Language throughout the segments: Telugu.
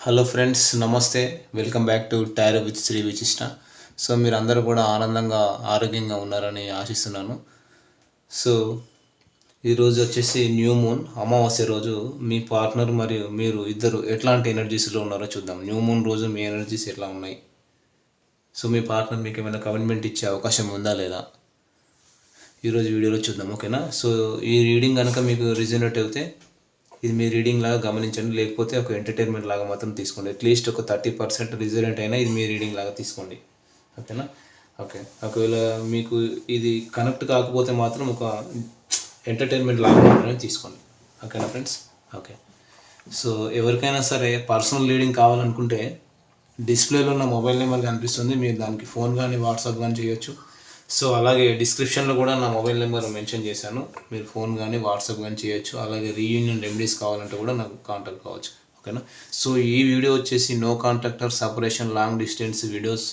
హలో ఫ్రెండ్స్ నమస్తే. Welcome back to tarot with Shri Vishishta so మీరు అందరూ కూడా ఆనందంగా ఆరోగ్యంగా ఉన్నారని ఆశిస్తున్నాను. సో ఈరోజు వచ్చేసి న్యూ మూన్ అమావాస్య రోజు. మీ పార్ట్నర్ మరియు మీరు ఇద్దరు ఎట్లాంటి ఎనర్జీస్లో ఉన్నారో చూద్దాం. న్యూ మూన్ రోజు మీ ఎనర్జీస్ ఎట్లా ఉన్నాయి? సో మీ పార్ట్నర్ మీకు ఏమైనా కమిట్మెంట్ ఇచ్చే అవకాశం ఉందా లేదా? ఈరోజు వీడియోలో చూద్దాం ఓకేనా సో ఈ రీడింగ్ కనుక మీకు రిజనేట్ అయితే ఇది మీ రీడింగ్ లాగా గమనించండి. లేకపోతే ఒక ఎంటర్టైన్మెంట్ లాగా మాత్రం తీసుకోండి. అట్లీస్ట్ ఒక థర్టీ పర్సెంట్ రిజల్ట్ అయినా ఇది మీ రీడింగ్ లాగా తీసుకోండి. ఓకేనా? ఓకే. ఒకవేళ మీకు ఇది కనెక్ట్ కాకపోతే మాత్రం ఒక ఎంటర్టైన్మెంట్ లాగా మాత్రమే తీసుకోండి. ఓకేనా ఫ్రెండ్స్ ఓకే. సో ఎవరికైనా సరే పర్సనల్ రీడింగ్ కావాలనుకుంటే డిస్ప్లేలో ఉన్న మొబైల్ నెంబర్ కనిపిస్తుంది. మీరు దానికి ఫోన్ కానీ వాట్సాప్ కానీ చేయొచ్చు. సో అలాగే డిస్క్రిప్షన్లో కూడా నా మొబైల్ నెంబర్ మెన్షన్ చేశాను. మీరు ఫోన్ కానీ వాట్సాప్ కానీ చేయొచ్చు. అలాగే రీయూనియన్ రెమెడీస్ కావాలంటే కూడా నాకు కాంటాక్ట్ కావచ్చు. ఓకేనా సో ఈ వీడియో వచ్చేసి no contact or separation long distance videos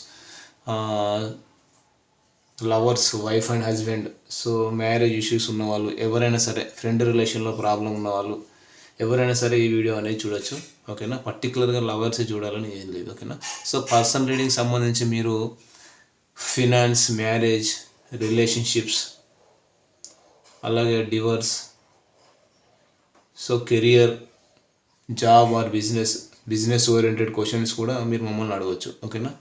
lovers wife and husband so marriage issues ఉన్నవాళ్ళు ఎవరైనా సరే ఫ్రెండ్ రిలేషన్లో ప్రాబ్లం ఉన్నవాళ్ళు ఎవరైనా సరే ఈ వీడియో అనేది చూడొచ్చు. ఓకేనా పర్టికులర్గా లవర్సే చూడాలని ఏం లేదు. ఓకేనా సో పర్సన్ రీడింగ్ సంబంధించి మీరు ఫినాన్స్ మ్యారేజ్ రిలేషన్షిప్స్ అలాగే divorce. So career job or business business oriented questions కూడా మీరు మమ్మల్ని అడగవచ్చు ఓకేనా?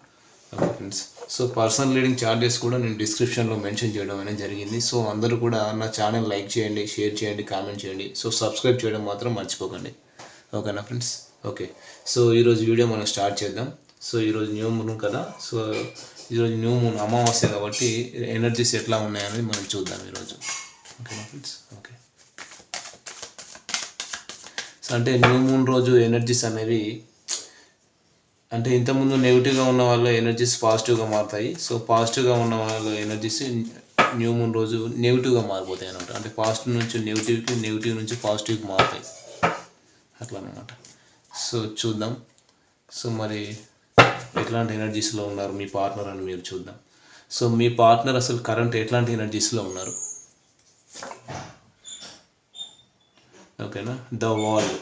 Okay friends. So personal reading charges కూడా నేను డిస్క్రిప్షన్లో మెన్షన్ చేయడం అనేది జరిగింది. సో అందరూ కూడా నా ఛానల్ లైక్ చేయండి షేర్ చేయండి కామెంట్ చేయండి. సో సబ్స్క్రైబ్ చేయడం మాత్రం మర్చిపోకండి. ఓకేనా ఫ్రెండ్స్? ఓకే. సో ఈరోజు వీడియో మనం స్టార్ట్ చేద్దాం. సో ఈరోజు న్యూ మూన్ కదా. సో ఈరోజు న్యూ మూన్ అమావాస్య కాబట్టి ఎనర్జీస్ ఎట్లా ఉన్నాయనేది మనం చూద్దాం ఈరోజు. ఓకేనా ఫ్రెండ్స్ ఓకే సో అంటే న్యూ మూన్ రోజు ఎనర్జీస్ అనేవి అంటే ఇంతకుముందు నెగిటివ్గా ఉన్న వాళ్ళ ఎనర్జీస్ పాజిటివ్గా మారుతాయి. సో పాజిటివ్గా ఉన్న వాళ్ళ ఎనర్జీస్ న్యూ మూన్ రోజు నెగిటివ్గా మారిపోతాయి అనమాట అంటే పాజిటివ్ నుంచి నెగిటివ్కి నెగిటివ్ నుంచి పాజిటివ్కి మారుతాయి. అట్లా అనమాట సో చూద్దాం. సో మరి ఎట్లాంటి ఎనర్జీస్లో ఉన్నారు? మీ పార్ట్నర్ అని మీరు చూద్దాం. సో మీ పార్ట్నర్ అసలు కరెంట్ ఎట్లాంటి ఎనర్జీస్లో ఉన్నారు? ఓకేనా? ద వాల్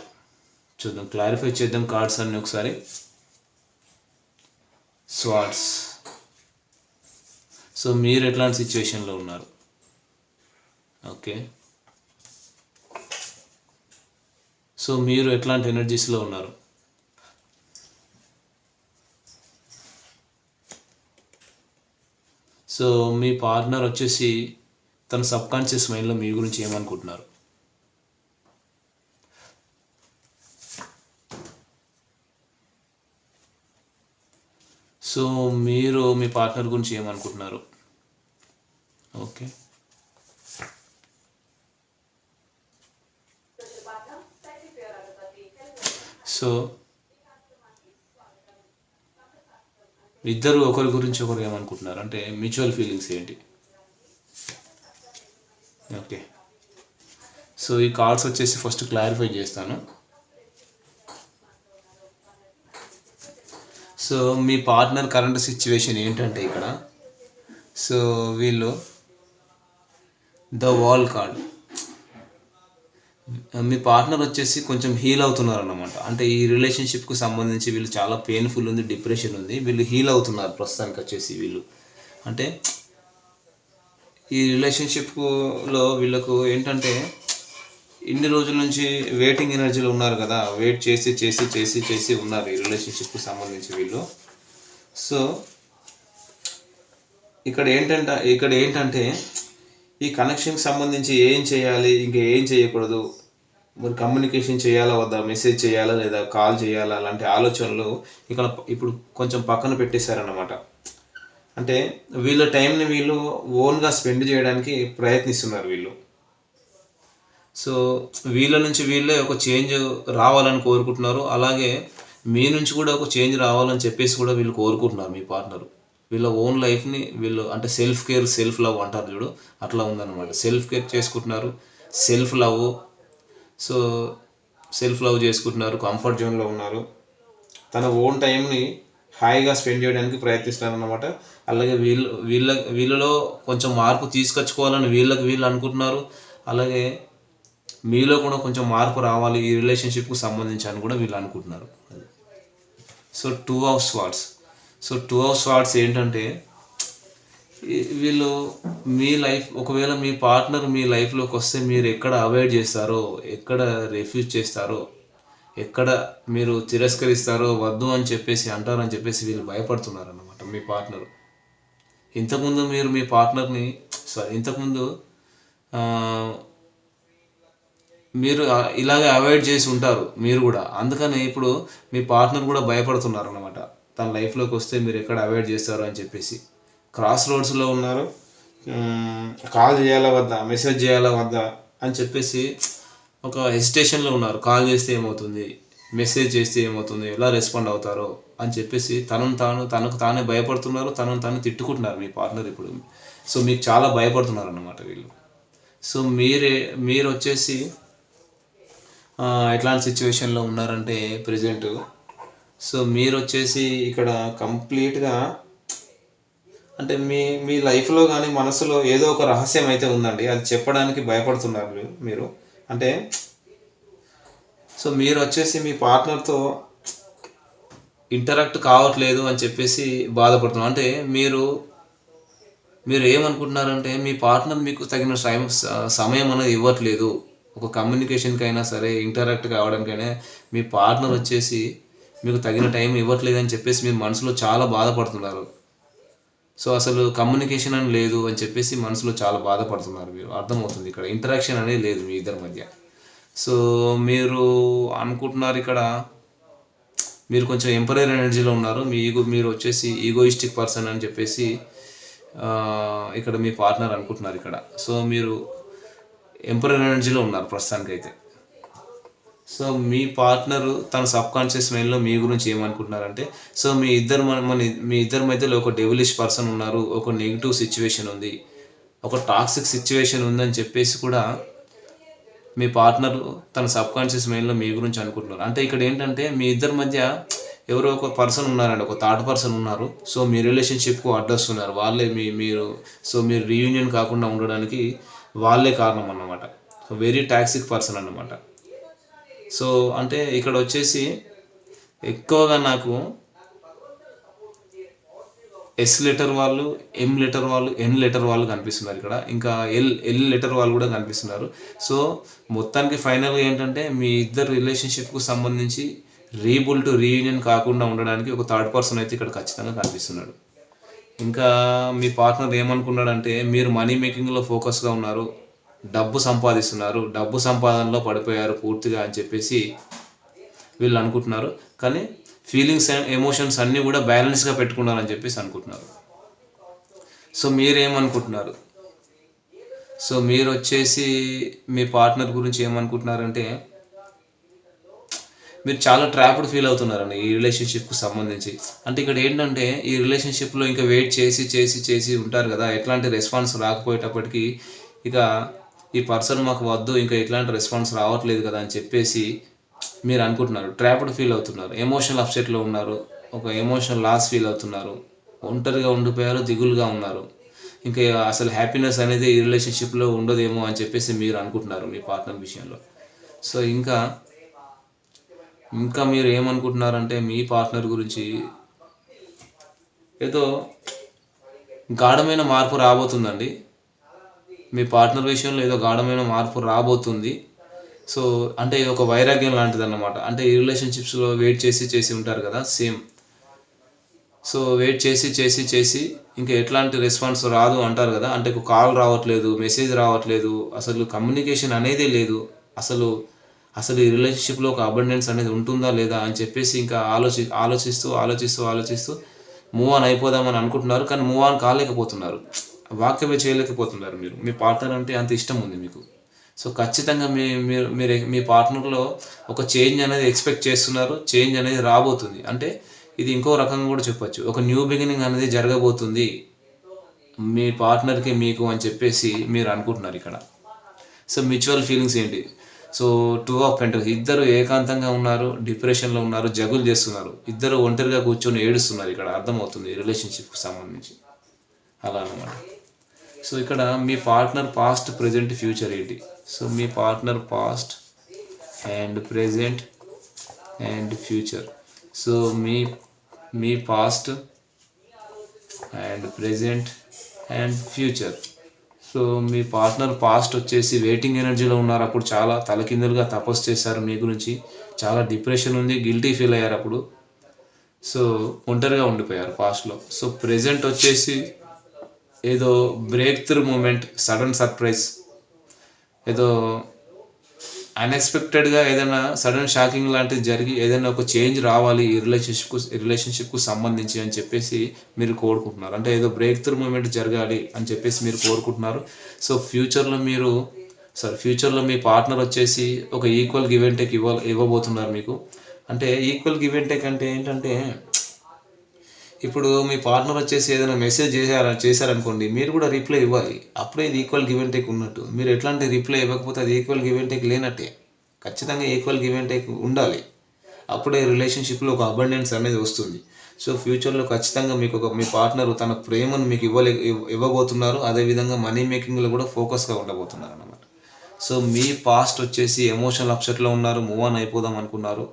చూద్దాం. క్లారిఫై చేద్దాం కార్డ్స్ అన్ని ఒకసారి. స్వాట్స్ సో మీరు ఎట్లాంటి సిచ్యువేషన్లో ఉన్నారు? ఓకే. సో మీరు ఎట్లాంటి ఎనర్జీస్లో ఉన్నారు? సో మీ పార్ట్నర్ వచ్చేసి తన సబ్కాన్షియస్ మైండ్లో మీ గురించి ఏమనుకుంటున్నారు? సో మీరు మీ పార్ట్నర్ గురించి ఏమనుకుంటున్నారు? ఓకే. సో ఇద్దరు ఒకరి గురించి ఒకరు ఏమనుకుంటున్నారు? అంటే మ్యూచువల్ ఫీలింగ్స్ ఏంటి? ఓకే. సో ఈ కార్డ్స్ వచ్చేసి ఫస్ట్ క్లారిఫై చేస్తాను. సో మీ పార్ట్నర్ కరెంట్ సిచ్యువేషన్ ఏంటంటే ఇక్కడ? సో వీళ్ళు ద వాల్ కార్డ్ మీ పార్ట్నర్ వచ్చేసి కొంచెం హీల్ అవుతున్నారు అన్నమాట అంటే ఈ రిలేషన్షిప్కి సంబంధించి వీళ్ళు చాలా పెయిన్ఫుల్ ఉంది డిప్రెషన్ ఉంది. వీళ్ళు హీల్ అవుతున్నారు ప్రస్తుతానికి వచ్చేసి వీళ్ళు. అంటే ఈ రిలేషన్షిప్లో వీళ్ళకు ఏంటంటే ఇన్ని రోజుల నుంచి వెయిటింగ్ ఎనర్జీలో ఉన్నారు కదా. వెయిట్ చేసి చేసి చేసి చేసి ఉన్నారు ఈ రిలేషన్షిప్కి సంబంధించి వీళ్ళు. సో ఇక్కడ ఏంటంటే ఇక్కడ ఏంటంటే ఈ కనెక్షన్కి సంబంధించి ఏం చేయాలి ఇంకా ఏం చేయకూడదు మరి కమ్యూనికేషన్ చేయాలా వద్దా? మెసేజ్ చేయాలా లేదా కాల్ చేయాలా? అలాంటి ఆలోచనలు ఇక్కడ ఇప్పుడు కొంచెం పక్కన పెట్టేశారన్నమాట. అంటే వీళ్ళ టైంని వీళ్ళు ఓన్గా స్పెండ్ చేయడానికి ప్రయత్నిస్తున్నారు వీళ్ళు. సో వీళ్ళ నుంచి వీళ్ళే ఒక చేంజ్ రావాలని కోరుకుంటున్నారు. అలాగే మీ నుంచి కూడా ఒక చేంజ్ రావాలని చెప్పేసి కూడా వీళ్ళు కోరుకుంటున్నారు మీ పార్ట్నర్ వీళ్ళ ఓన్ లైఫ్ని వీళ్ళు అంటే సెల్ఫ్ కేర్ సెల్ఫ్ లవ్ అంటారు చూడు. అట్లా ఉందన్నమాట. సెల్ఫ్ కేర్ చేసుకుంటున్నారు. Self love so self love చేసుకుంటున్నారు కంఫర్ట్ జోన్లో ఉన్నారు. తన ఓన్ టైంని హాయిగా స్పెండ్ చేయడానికి ప్రయత్నిస్తున్నారు అనమాట అలాగే వీళ్ళు వీళ్ళ వీళ్ళలో కొంచెం మార్పు తీసుకొచ్చుకోవాలని వీళ్ళకి వీళ్ళు అనుకుంటున్నారు. అలాగే మీలో కూడా కొంచెం మార్పు రావాలి ఈ రిలేషన్షిప్కి సంబంధించి అని కూడా వీళ్ళు అనుకుంటున్నారు. So two of swords so two of swords ఏంటంటే వీళ్ళు మీ లైఫ్ ఒకవేళ మీ పార్ట్నర్ మీ లైఫ్లోకి వస్తే మీరు ఎక్కడ అవాయిడ్ చేస్తారో ఎక్కడ రిఫ్యూజ్ చేస్తారో ఎక్కడ మీరు తిరస్కరిస్తారో వద్దు అని చెప్పేసి అంటారని చెప్పేసి వీళ్ళు భయపడుతున్నారు అనమాట మీ పార్ట్నర్. ఇంతకుముందు మీరు మీ పార్ట్నర్ని సారీ ఇంతకుముందు మీరు ఇలాగే అవాయిడ్ చేసి ఉంటారు మీరు కూడా. అందుకని ఇప్పుడు మీ పార్ట్నర్ కూడా భయపడుతున్నారు అనమాట తన లైఫ్లోకి వస్తే మీరు ఎక్కడ అవాయిడ్ చేస్తారు అని చెప్పేసి. క్రాస్ రోడ్స్లో ఉన్నారు. కాల్ చేయాలా వద్దా? మెసేజ్ చేయాలా వద్దా? అని చెప్పేసి ఒక హెసిటేషన్లో ఉన్నారు. కాల్ చేస్తే ఏమవుతుంది? మెసేజ్ చేస్తే ఏమవుతుంది? ఎలా రెస్పాండ్ అవుతారో? అని చెప్పేసి తనను తాను తనకు తానే భయపడుతున్నారు. తనను తాను తిట్టుకుంటున్నారు మీ పార్ట్నర్ ఇప్పుడు. సో మీకు చాలా భయపడుతున్నారు అన్నమాట వీళ్ళు. సో మీరే మీరు వచ్చేసి ఎట్లాంటి సిచ్యువేషన్లో ఉన్నారంటే ప్రజెంట్ సో మీరు వచ్చేసి ఇక్కడ కంప్లీట్గా అంటే మీ మీ లైఫ్లో కానీ మనసులో ఏదో ఒక రహస్యం అయితే ఉందండి. అది చెప్పడానికి భయపడుతున్నారు మీరు- మీరు అంటే సో మీరు వచ్చేసి మీ పార్ట్నర్తో ఇంటరాక్ట్ కావట్లేదు అని చెప్పేసి బాధపడుతున్నారు. అంటే మీరు మీరు ఏమనుకుంటున్నారంటే మీ పార్ట్నర్ మీకు తగిన టైం సమయం అనేది ఇవ్వట్లేదు. ఒక కమ్యూనికేషన్కి అయినా సరే ఇంటరాక్ట్ కావడానికైనా మీ పార్ట్నర్ వచ్చేసి మీకు తగిన టైం ఇవ్వట్లేదు అని చెప్పేసి మీ మనసులో చాలా బాధపడుతున్నారు. సో అసలు కమ్యూనికేషన్ అని లేదు అని చెప్పేసి మనసులో చాలా బాధపడుతున్నారు మీరు. అర్థమవుతుంది ఇక్కడ. ఇంటరాక్షన్ అనేది లేదు మీ ఇద్దరి మధ్య. సో మీరు అనుకుంటున్నారు ఇక్కడ మీరు కొంచెం ఎంపరర్ ఎనర్జీలో ఉన్నారు. మీ ఈగో మీరు వచ్చేసి ఈగోయిస్టిక్ పర్సన్ అని చెప్పేసి ఇక్కడ మీ పార్ట్నర్ అనుకుంటున్నారు ఇక్కడ. సో మీరు ఎంపరర్ ఎనర్జీలో ఉన్నారు ప్రస్తుతానికి అయితే సో మీ పార్ట్నర్ తన సబ్ కాన్షియస్ మైండ్లో మీ గురించి ఏమనుకుంటున్నారంటే సో మీ ఇద్దరు మన మన మీ ఇద్దరి మధ్యలో ఒక డెవిలిష్ పర్సన్ ఉన్నారు ఒక నెగిటివ్ సిచ్యువేషన్ ఉంది ఒక టాక్సిక్ సిచ్యువేషన్ ఉందని చెప్పేసి కూడా మీ పార్ట్నర్ తన సబ్ కాన్షియస్ మైండ్లో మీ గురించి అనుకుంటున్నారు. అంటే ఇక్కడ ఏంటంటే మీ ఇద్దరి మధ్య ఎవరో ఒక పర్సన్ ఉన్నారండి ఒక థర్డ్ పర్సన్ ఉన్నారు సో మీ రిలేషన్షిప్కు అడ్డొస్తున్నారు వాళ్ళే మీ మీరు సో మీరు రీయూనియన్ కాకుండా ఉండడానికి వాళ్ళే కారణం అన్నమాట. సో వెరీ టాక్సిక్ పర్సన్ అన్నమాట. సో అంటే ఇక్కడ వచ్చేసి ఎక్కువగా నాకు ఎస్ లెటర్ వాళ్ళు ఎం లెటర్ వాళ్ళు ఎన్ లెటర్ వాళ్ళు కనిపిస్తున్నారు ఇక్కడ. ఇంకా ఎల్ ఎల్ లెటర్ వాళ్ళు కూడా కనిపిస్తున్నారు. సో మొత్తానికి ఫైనల్గా ఏంటంటే మీ ఇద్దరు రిలేషన్షిప్కు సంబంధించి రీబుల్ టు రీయూనియన్ కాకుండా ఉండడానికి ఒక థర్డ్ పర్సన్ అయితే ఇక్కడ ఖచ్చితంగా కనిపిస్తున్నాడు. ఇంకా మీ పార్ట్నర్ ఏమనుకున్నాడంటే మీరు మనీ మేకింగ్లో ఫోకస్గా ఉన్నారు. డబ్బు సంపాదిస్తున్నారు డబ్బు సంపాదనలో పడిపోయారు పూర్తిగా అని చెప్పేసి వీళ్ళు అనుకుంటున్నారు. కానీ ఫీలింగ్స్ అండ్ ఎమోషన్స్ అన్నీ కూడా బ్యాలెన్స్గా పెట్టుకున్నారని చెప్పేసి అనుకుంటున్నారు. సో మీరేమనుకుంటున్నారు? సో మీరు వచ్చేసి మీ పార్ట్నర్ గురించి ఏమనుకుంటున్నారంటే మీరు చాలా ట్రాప్డ్ ఫీల్ అవుతున్నారండి ఈ రిలేషన్షిప్కి సంబంధించి. అంటే ఇక్కడ ఏంటంటే ఈ రిలేషన్షిప్లో ఇంకా వెయిట్ చేసి చేసి చేసి ఉంటారు కదా ఎట్లాంటి రెస్పాన్స్ రాకపోయేటప్పటికి ఇక ఈ పర్సన్ మాకు వద్దు ఇంకా ఎట్లాంటి రెస్పాన్స్ రావట్లేదు కదా అని చెప్పేసి మీరు అనుకుంటున్నారు. ట్రాప్డ్ ఫీల్ అవుతున్నారు. ఎమోషనల్ అప్సెట్లో ఉన్నారు. ఒక ఎమోషనల్ లాస్ ఫీల్ అవుతున్నారు. ఒంటరిగా ఉండిపోయారు దిగులుగా ఉన్నారు. ఇంకా అసలు హ్యాపీనెస్ అనేది ఈ రిలేషన్షిప్లో ఉండదేమో అని చెప్పేసి మీరు అనుకుంటున్నారు మీ పార్ట్నర్ విషయంలో. సో ఇంకా ఇంకా మీరు ఏమనుకుంటున్నారంటే మీ పార్ట్నర్ గురించి ఏదో గాఢమైన మార్పు రాబోతుందండి. మీ పార్ట్నర్ విషయంలో ఏదో గాఢమైన మార్పు రాబోతుంది. సో అంటే ఇది ఒక వైరాగ్యం లాంటిది అన్నమాట అంటే ఈ రిలేషన్షిప్స్లో వెయిట్ చేసి చేసి ఉంటారు కదా సేమ్ సో వెయిట్ చేసి చేసి చేసి ఇంకా ఎట్లాంటి రెస్పాన్స్ రాదు అంటారు కదా. అంటే కాల్ రావట్లేదు మెసేజ్ రావట్లేదు అసలు కమ్యూనికేషన్ అనేదే లేదు. అసలు అసలు ఈ రిలేషన్షిప్లో ఒక అబండెన్స్ అనేది ఉంటుందా లేదా అని చెప్పేసి ఇంకా ఆలోచి ఆలోచిస్తూ ఆలోచిస్తూ ఆలోచిస్తూ మూవ్ ఆన్ అయిపోదామని అనుకుంటున్నారు. కానీ మూవ్ ఆన్ కాలేకపోతున్నారు. వాక్యమే చేయలేకపోతున్నారు మీరు. మీ పార్ట్నర్ అంటే అంత ఇష్టం ఉంది మీకు. సో ఖచ్చితంగా మీ మీరు మీరు మీ పార్ట్నర్లో ఒక చేంజ్ అనేది ఎక్స్పెక్ట్ చేస్తున్నారు. చేంజ్ అనేది రాబోతుంది. అంటే ఇది ఇంకో రకంగా కూడా చెప్పొచ్చు. ఒక న్యూ బిగినింగ్ అనేది జరగబోతుంది. మీ పార్ట్నర్కి మీకు అని చెప్పేసి మీరు అనుకుంటున్నారు ఇక్కడ. సో మ్యూచువల్ ఫీలింగ్స్ ఏంటి? సో టూ ఆఫ్ పెంటల్స్ ఇద్దరు ఏకాంతంగా ఉన్నారు డిప్రెషన్లో ఉన్నారు జగులు చేస్తున్నారు. ఇద్దరు ఒంటరిగా కూర్చొని ఏడుస్తున్నారు. ఇక్కడ అర్థమవుతుంది రిలేషన్షిప్కి సంబంధించి. అలా అనమాట సో ఇక్కడ మీ పార్ట్నర్ పాస్ట్ ప్రజెంట్ ఫ్యూచర్ ఏంటి? So me partner past and present and future so me me past and present and future so me partner past వచ్చేసి వెయిటింగ్ ఎనర్జీలో ఉన్నారు అప్పుడు చాలా తలకిందులుగా తపస్సు చేశారు మీ గురించి. చాలా డిప్రెషన్ ఉంది గిల్టీ ఫీల్ అయ్యారు అప్పుడు. సో ఒంటరిగా ఉండిపోయారు పాస్ట్లో సో ప్రెజెంట్ వచ్చేసి ఏదో breakthrough moment sudden surprise ఏదో అన్ఎక్స్పెక్టెడ్గా ఏదైనా సడన్ షాకింగ్ లాంటిది జరిగి ఏదైనా ఒక చేంజ్ రావాలి ఈ రిలేషన్షిప్కు రిలేషన్షిప్కు సంబంధించి అని చెప్పేసి మీరు కోరుకుంటున్నారు. అంటే ఏదో బ్రేక్ త్రూ మూమెంట్ జరగాలి అని చెప్పేసి మీరు కోరుకుంటున్నారు. సో ఫ్యూచర్లో మీరు సారీ ఫ్యూచర్లో మీ పార్ట్నర్ వచ్చేసి ఒక ఈక్వల్ గివ్ అండ్ టేక్ ఇవ్వ ఇవ్వబోతున్నారు మీకు. అంటే ఈక్వల్ గివ్ అండ్ టేక్ అంటే ఏంటంటే ఇప్పుడు మీ పార్ట్నర్ వచ్చేసి ఏదైనా మెసేజ్ చేశారా చేశారనుకోండి మీరు కూడా రిప్లై ఇవ్వాలి. అప్పుడే ఇది ఈక్వల్ గివ్ అండ్ టేక్ ఉన్నట్టు. మీరు ఎట్లాంటి రిప్లై ఇవ్వకపోతే అది ఈక్వల్ గివ్ అండ్ టేక్ లేనట్టే. ఖచ్చితంగా ఈక్వల్ గివ్ అండ్ టేక్ ఉండాలి. అప్పుడే రిలేషన్షిప్లో ఒక అబండెన్స్ అనేది వస్తుంది. సో ఫ్యూచర్లో ఖచ్చితంగా మీకు ఒక మీ పార్ట్నర్ తన ప్రేమను మీకు ఇవ్వలే ఇవ్వబోతున్నారు. అదేవిధంగా మనీ మేకింగ్లో కూడా ఫోకస్గా ఉండబోతున్నారు అన్నమాట సో మీ పాస్ట్ వచ్చేసి ఎమోషనల్ అప్సెట్లో ఉన్నారు మూవ్ ఆన్ అయిపోదాం అనుకున్నారు.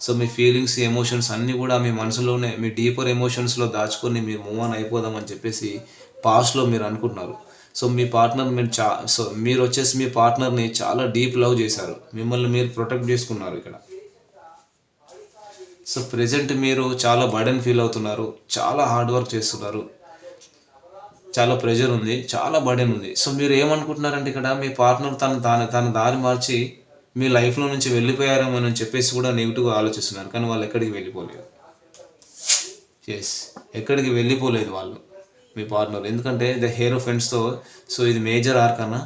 సో మీ ఫీలింగ్స్ ఎమోషన్స్ అన్నీ కూడా మీ మనసులోనే మీ డీపర్ ఎమోషన్స్లో దాచుకొని మీరు మూవ్ ఆన్ అయిపోదామని చెప్పేసి పాస్ట్లో మీరు అనుకుంటున్నారు. సో మీ పార్ట్నర్ మీరు చా సో మీరు వచ్చేసి మీ పార్ట్నర్ని చాలా డీప్ లవ్ చేశారు. మిమ్మల్ని మీరు ప్రొటెక్ట్ చేసుకున్నారు ఇక్కడ. సో ప్రజెంట్ మీరు చాలా బర్డెన్ ఫీల్ అవుతున్నారు. చాలా హార్డ్ వర్క్ చేస్తున్నారు. చాలా ప్రెషర్ ఉంది. చాలా బర్డెన్ ఉంది. సో మీరు ఏమనుకుంటున్నారంటే ఇక్కడ మీ పార్ట్నర్ తను తాను తన దారి మార్చి మీ లైఫ్లో నుంచి వెళ్ళిపోయారేమో అని చెప్పేసి కూడా నెగిటివ్గా ఆలోచిస్తున్నారు. కానీ వాళ్ళు ఎక్కడికి వెళ్ళిపోలేదు. ఎస్ ఎక్కడికి వెళ్ళిపోలేదు వాళ్ళు మీ పార్ట్నర్ ఎందుకంటే ద హీరో ఫ్రెండ్స్తో సో ఇది మేజర్ ఆర్క్ అన్న.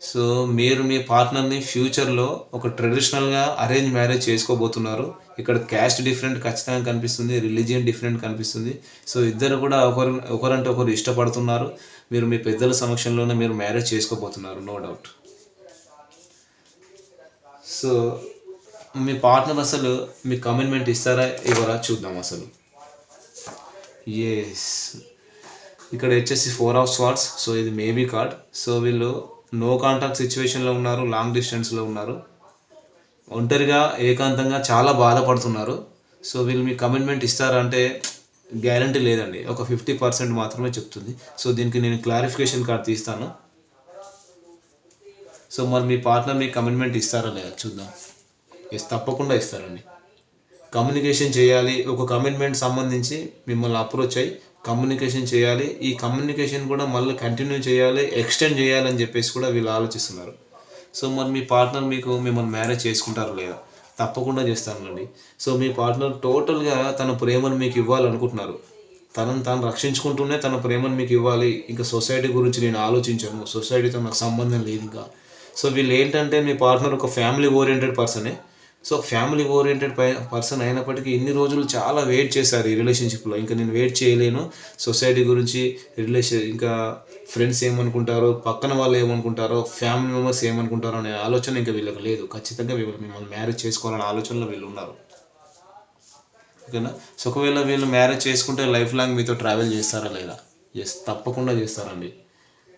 సో మీరు మీ పార్ట్నర్ని ఫ్యూచర్లో ఒక ట్రెడిషనల్గా అరేంజ్ మ్యారేజ్ చేసుకోబోతున్నారు. ఇక్కడ క్యాస్ట్ డిఫరెంట్ ఖచ్చితంగా కనిపిస్తుంది రిలీజియన్ డిఫరెంట్ కనిపిస్తుంది. సో ఇద్దరు కూడా ఒకరు ఒకరంటే ఒకరు ఇష్టపడుతున్నారు. మీరు మీ పెద్దల సమక్షంలోనే మీరు మ్యారేజ్ చేసుకోబోతున్నారు నో డౌట్ సో మీ పార్ట్నర్ అసలు మీ కమిట్మెంట్ ఇస్తారా? ఇవ్వరా? చూద్దాం అసలు. ఎస్ ఇక్కడ వచ్చేసి ఫోర్ ఆఫ్ స్వార్ట్స్ సో ఇది మేబీ కార్డ్ సో వీళ్ళు నో కాంటాక్ట్ సిచ్యువేషన్లో ఉన్నారు లాంగ్ డిస్టెన్స్లో ఉన్నారు. ఒంటరిగా ఏకాంతంగా చాలా బాధపడుతున్నారు. సో వీళ్ళు మీ కమిట్మెంట్ ఇస్తారంటే గ్యారంటీ లేదండి. ఒక ఫిఫ్టీ పర్సెంట్ మాత్రమే చెప్తుంది. సో దీనికి నేను క్లారిఫికేషన్ కార్డ్ తీస్తాను. సో మరి మీ పార్ట్నర్ మీ కమిట్మెంట్ ఇస్తారా లేదా? చూద్దాం. ఎస్ తప్పకుండా ఇస్తారండి. కమ్యూనికేషన్ చేయాలి. ఒక కమిట్మెంట్ సంబంధించి మిమ్మల్ని అప్రోచ్ అయ్యి కమ్యూనికేషన్ చేయాలి. ఈ కమ్యూనికేషన్ కూడా మళ్ళీ కంటిన్యూ చేయాలి ఎక్స్టెండ్ చేయాలని చెప్పేసి కూడా వీళ్ళు ఆలోచిస్తున్నారు. సో మరి మీ పార్ట్నర్ మీకు మిమ్మల్ని మ్యారేజ్ చేసుకుంటారు లేదా? తప్పకుండా చేస్తానండి సో మీ పార్ట్నర్ టోటల్గా తన ప్రేమను మీకు ఇవ్వాలనుకుంటున్నారు. తనను తాను రక్షించుకుంటూనే తన ప్రేమను మీకు ఇవ్వాలి. ఇంకా సొసైటీ గురించి నేను ఆలోచించాను. సొసైటీతో నాకు సంబంధం లేదు ఇంకా. సో వీళ్ళు ఏంటంటే మీ పార్ట్నర్ ఒక ఫ్యామిలీ ఓరియంటెడ్ పర్సనే సో ఫ్యామిలీ ఓరియంటెడ్ పర్సన్ అయినప్పటికీ ఇన్ని రోజులు చాలా వెయిట్ చేశారు ఈ రిలేషన్షిప్లో ఇంకా నేను వెయిట్ చేయలేను. సొసైటీ గురించి రిలేషన్ ఇంకా ఫ్రెండ్స్ ఏమనుకుంటారో పక్కన వాళ్ళు ఏమనుకుంటారో ఫ్యామిలీ మెంబర్స్ ఏమనుకుంటారో అనే ఆలోచన ఇంకా వీళ్ళకి లేదు. ఖచ్చితంగా వీళ్ళు మిమ్మల్ని మ్యారేజ్ చేసుకోవాలనే ఆలోచనలో వీళ్ళు ఉన్నారు. ఓకేనా? సో ఒకవేళ వీళ్ళు మ్యారేజ్ చేసుకుంటే లైఫ్ లాంగ్ మీతో ట్రావెల్ చేస్తారా లేదా? ఎస్ తప్పకుండా చేస్తారండి.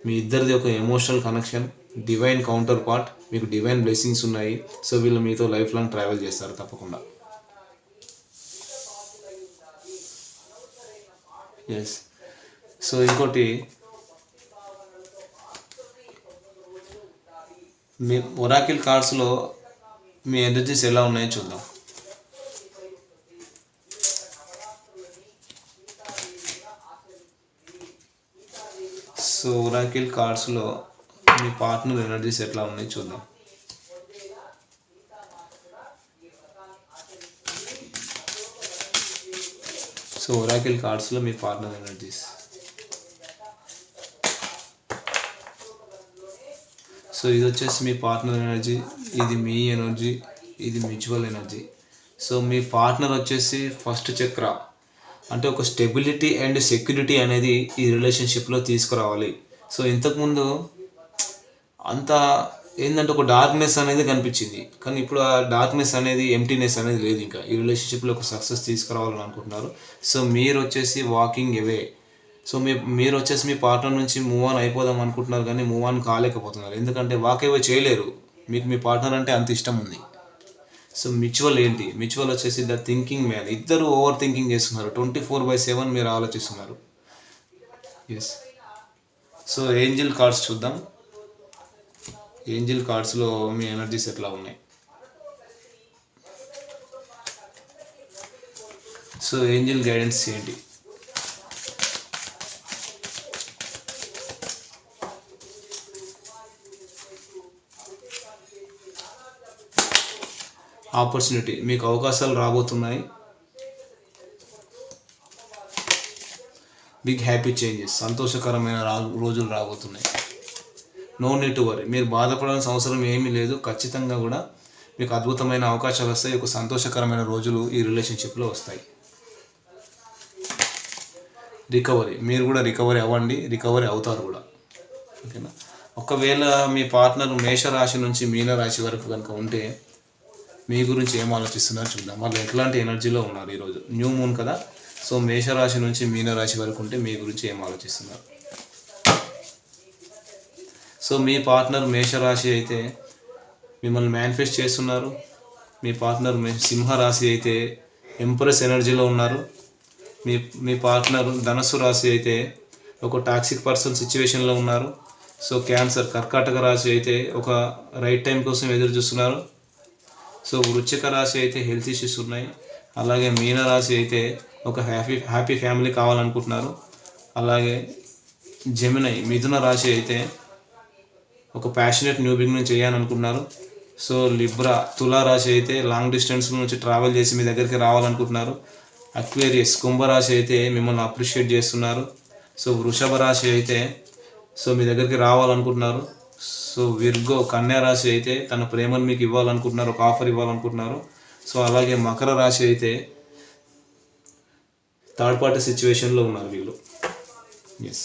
మీ ఇద్దరిది ఒక emotional connection divine counterpart మీకు డివైన్ బ్లెస్సింగ్స్ ఉన్నాయి. సో వీళ్ళు మీతో లైఫ్ లాంగ్ ట్రావెల్ చేస్తారు తప్పకుండా. ఎస్ సో ఇంకోటి మీ ఒరాకిల్ కార్డ్స్లో మీ ఎనర్జీస్ ఎలా ఉన్నాయో చూద్దాం. సో ఒరాకిల్ కార్డ్స్లో మీ పార్ట్నర్ ఎనర్జీస్ ఎట్లా ఉన్నాయి చూద్దాం. సో ఒరాకిల్ కార్డ్స్లో మీ పార్ట్నర్ ఎనర్జీస్ సో ఇది వచ్చేసి మీ పార్ట్నర్ ఎనర్జీ ఇది మీ ఎనర్జీ ఇది మ్యూచువల్ ఎనర్జీ సో మీ పార్ట్నర్ వచ్చేసి ఫస్ట్ చక్ర. అంటే ఒక స్టెబిలిటీ అండ్ సెక్యూరిటీ అనేది ఈ రిలేషన్షిప్లో తీసుకురావాలి. సో ఇంతకుముందు అంత ఏంటంటే ఒక డార్క్నెస్ అనేది కనిపించింది. కానీ ఇప్పుడు ఆ డార్క్నెస్ అనేది ఎంటీనెస్ అనేది లేదు ఇంకా. ఈ రిలేషన్షిప్లో ఒక సక్సెస్ తీసుకురావాలని అనుకుంటున్నారు. సో మీరు వచ్చేసి వాకింగ్ అవే సో మీ మీరు వచ్చేసి మీ పార్ట్నర్ నుంచి మూవ్ ఆన్ అయిపోదాం అనుకుంటున్నారు కానీ మూవ్ ఆన్ కాలేకపోతున్నారు. ఎందుకంటే వాక్ అవే చేయలేరు. మీకు మీ పార్ట్నర్ అంటే అంత ఇష్టం ఉంది. సో మ్యూచువల్ ఏంటి? మ్యూచువల్ వచ్చేసి ద థింకింగ్ మ్యాన్ ఇద్దరు ఓవర్ థింకింగ్ చేస్తున్నారు. ట్వంటీ ఫోర్ బై సెవెన్ మీరు ఆలోచిస్తున్నారు. ఎస్ సో ఏంజిల్ కార్డ్స్ చూద్దాం. ఏంజిల్ కార్డ్స్లో మీ ఎనర్జీస్ ఎట్లా ఉన్నాయి? సో ఏంజిల్ గైడెన్స్ ఏంటి? ఆపర్చునిటీ మీకు అవకాశాలు రాబోతున్నాయి. బిగ్ హ్యాపీ చేంజెస్ సంతోషకరమైన రా రోజులు రాబోతున్నాయి. నో నీడ్ టు వరీ మీరు బాధపడాల్సిన అవసరం ఏమీ లేదు. ఖచ్చితంగా కూడా మీకు అద్భుతమైన అవకాశాలు వస్తాయి. ఒక సంతోషకరమైన రోజులు ఈ రిలేషన్షిప్లో వస్తాయి. రికవరీ మీరు కూడా రికవరీ అవ్వండి. రికవరీ అవుతారు కూడా. ఓకేనా ఒకవేళ మీ పార్ట్నర్ మేషరాశి నుంచి మీనరాశి వరకు కనుక ఉంటే మీ గురించి ఏం ఆలోచిస్తున్నారో చూద్దాం. వాళ్ళు ఎట్లాంటి ఎనర్జీలో ఉన్నారు ఈరోజు? న్యూ మూన్ కదా. సో మేషరాశి నుంచి మీనరాశి వరకు ఉంటే మీ గురించి ఏం ఆలోచిస్తున్నారు? సో మీ పార్ట్నర్ మేషరాశి అయితే మిమ్మల్ని మేనిఫెస్ట్ చేస్తున్నారు. మీ పార్ట్నర్ మే- సింహరాశి అయితే ఎంప్రెస్ ఎనర్జీలో ఉన్నారు. మీ మీ పార్ట్నర్ ధనస్సు రాశి అయితే ఒక టాక్సిక్ పర్సన్ సిచ్యువేషన్లో ఉన్నారు. సో క్యాన్సర్ కర్కాటక రాశి అయితే ఒక రైట్ టైం కోసం ఎదురు చూస్తున్నారు. సో వృచ్చిక రాశి అయితే హెల్త్ ఇష్యూస్ ఉన్నాయి. అలాగే మీన రాశి అయితే ఒక హ్యాపీ హ్యాపీ ఫ్యామిలీ కావాలనుకుంటున్నారు. అలాగే జమినై మిథున రాశి అయితే ఒక ప్యాషనెట్ న్యూ బిగినింగ్ చేయాలనుకుంటున్నారు సో లిబ్రా తులా రాశి అయితే లాంగ్ డిస్టెన్స్ నుంచి ట్రావెల్ చేసి మీ దగ్గరికి రావాలనుకుంటున్నారు. అక్వేరియస్ కుంభరాశి అయితే మిమ్మల్ని అప్రిషియేట్ చేస్తున్నారు. సో వృషభ రాశి అయితే సో మీ దగ్గరికి రావాలనుకుంటున్నారు. సో విర్గో కన్యా రాశి అయితే తన ప్రేమను మీకు ఇవ్వాలనుకుంటున్నారు ఒక ఆఫర్ ఇవ్వాలనుకుంటున్నారు. సో అలాగే మకర రాశి అయితే థర్డ్ పార్టీ సిచ్యువేషన్లో ఉన్నారు వీళ్ళు. ఎస్